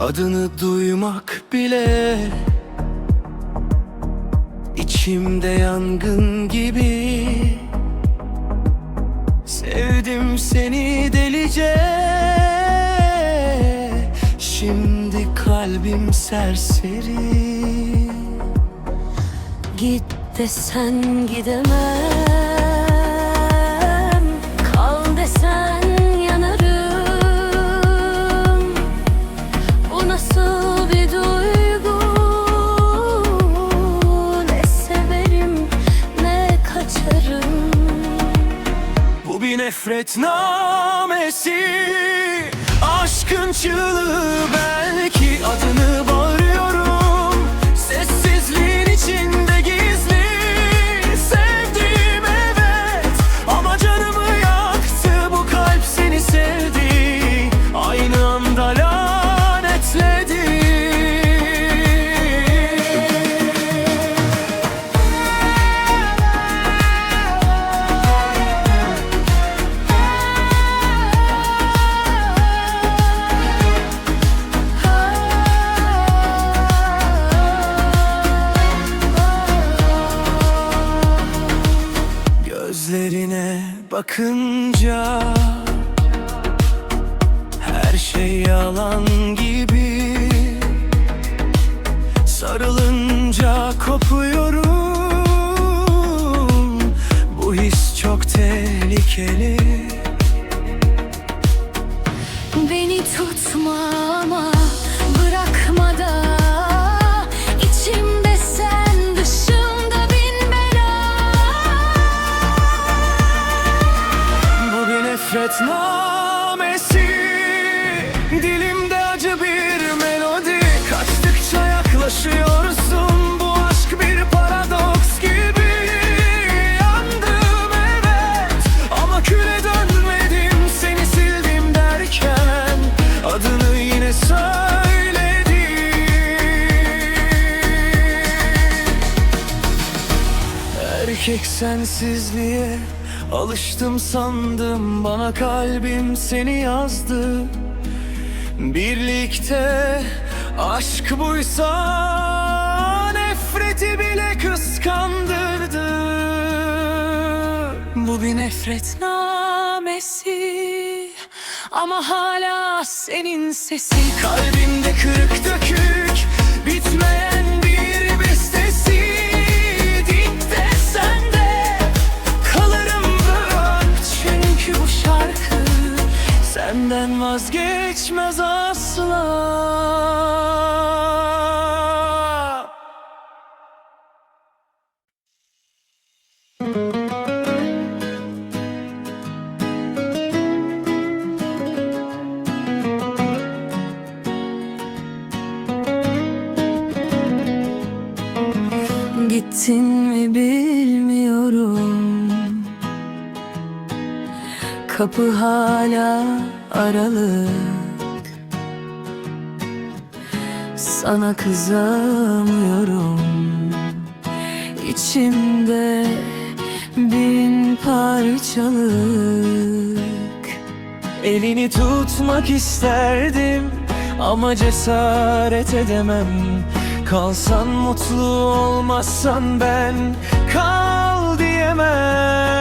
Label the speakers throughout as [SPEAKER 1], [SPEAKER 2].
[SPEAKER 1] Adını duymak bile içimde yangın gibi. Sevdim seni delice. Şimdi kalbim serseri.
[SPEAKER 2] Git desen gidemem Kal Bu bir
[SPEAKER 1] nefret namesi Aşkın çığlığı belki adını bağırıyorum bakınca Her şey yalan gibi. Sarılınca kopuyorum. Bu his çok tehlikeli Erkek sensizliğe alıştım sandım. Bana kalbim seni yazdı. Birlikte aşk buysa Nefreti bile kıskandırdı. Bu bir nefret namesi Ama hala senin sesin. Kalbimde kırık dökük Bitmeyen Senden vazgeçmez asla
[SPEAKER 2] Kapı hala aralı. Sana kızamıyorum. İçimde bin parçalık.
[SPEAKER 1] Elini tutmak isterdim ama cesaret edemem. Kalsan mutlu olmazsan ben kal diyemem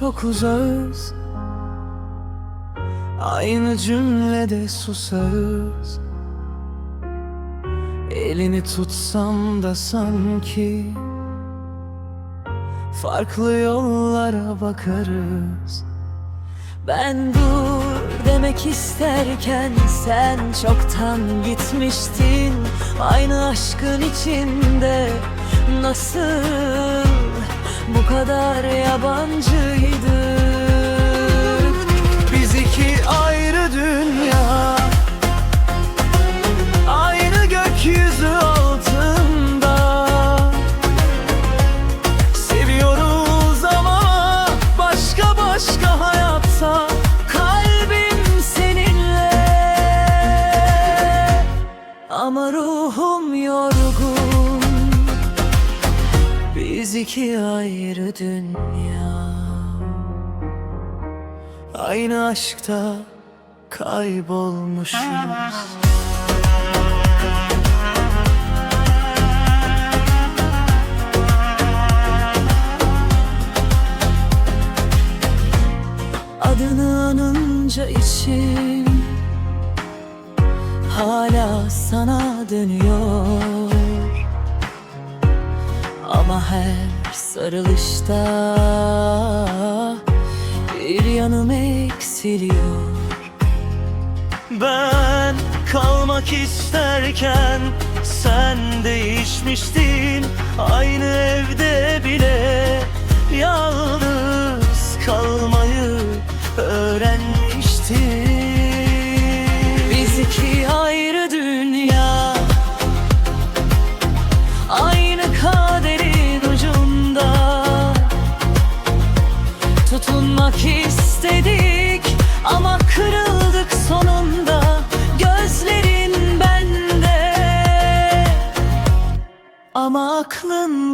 [SPEAKER 1] çok uzağız. Aynı cümlede susarız Elini tutsam da sanki Farklı yollara bakarız.
[SPEAKER 2] Ben dur demek isterken sen çoktan gitmiştin. Aynı aşkın içinde nasıl bu kadar yabancıydık
[SPEAKER 1] dünya. Aynı aşkta kaybolmuşuz.
[SPEAKER 2] Adını anınca içim Hala sana dönüyor. Ama her sarılışta Bir yanım eksiliyor.
[SPEAKER 1] Ben kalmak isterken sen değişmiştin Aynı evde bile yalnız kalmayı öğrenmiştin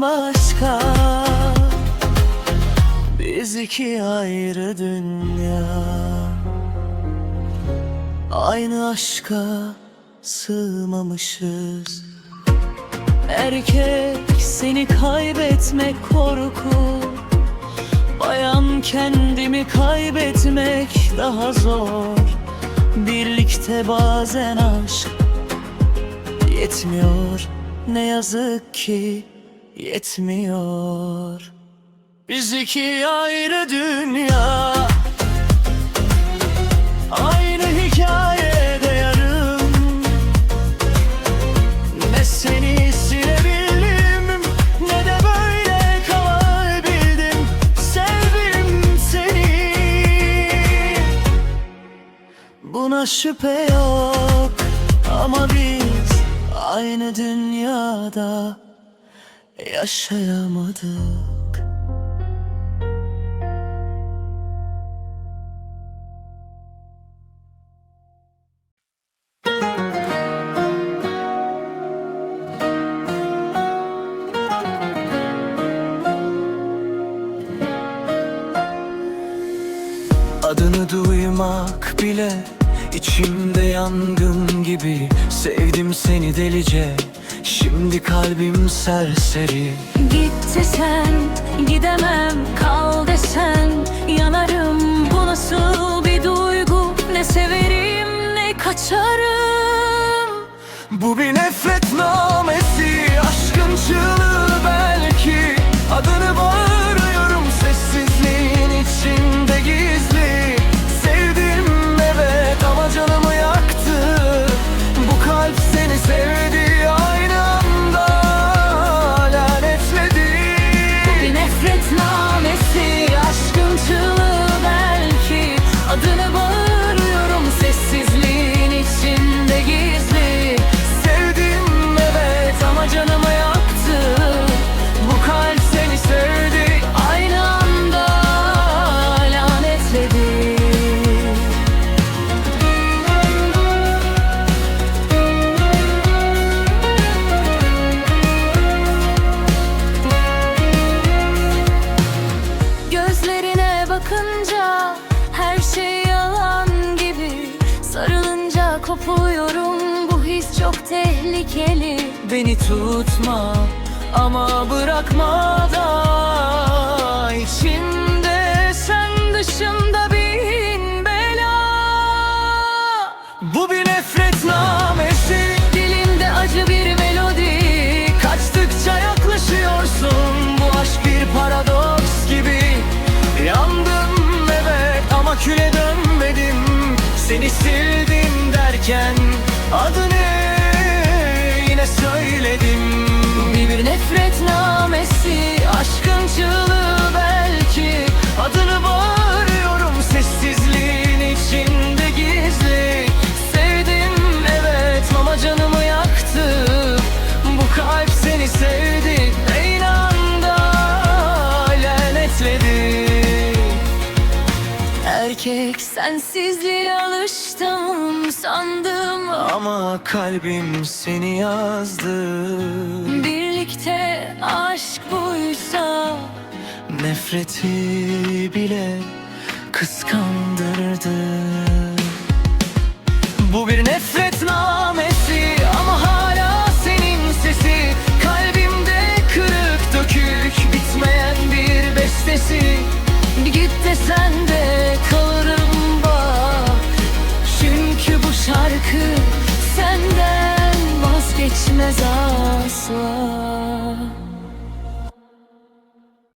[SPEAKER 2] başka.
[SPEAKER 1] Biz iki ayrı dünya. Aynı aşka sığmamışız.
[SPEAKER 2] Erkek seni kaybetmek korku. Bayan kendimi kaybetmek daha zor.
[SPEAKER 1] Birlikte bazen aşk yetmiyor. Ne yazık ki yetmiyor. Biz iki ayrı dünya. Aynı hikayede yarım. Ne seni silebildim Ne de böyle kalabildim. Sevdim seni. Buna şüphe yok. Ama biz aynı dünyada yaşayamadık. Adını duymak bile içimde yangın gibi. Sevdim seni delice Şimdi kalbim serseri.
[SPEAKER 2] Gitti sen gidemem kal desen Yanarım. Bu nasıl bir duygu? Ne severim ne kaçarım.
[SPEAKER 1] Bu bir nefret namesi Aşkın çığlığı belki kopuyorum. Bu his çok tehlikeli. Beni tutma ama bırakma da içimde sen dışında bin bela. Bu
[SPEAKER 2] bir nefret namesi. Dilimde
[SPEAKER 1] acı bir melodi. Kaçtıkça yaklaşıyorsun. Bu
[SPEAKER 2] aşk bir paradoks gibi.
[SPEAKER 1] Yandım evet ama küle dönmedim. Seni sildim derken adını yine söyledim.
[SPEAKER 2] Bir nefret namesi Erkek sensizliğe alıştım sandım.
[SPEAKER 1] Ama kalbim seni yazdı.
[SPEAKER 2] Birlikte aşk buysa
[SPEAKER 1] Nefreti bile kıskandırdı
[SPEAKER 2] vazgeçmez asla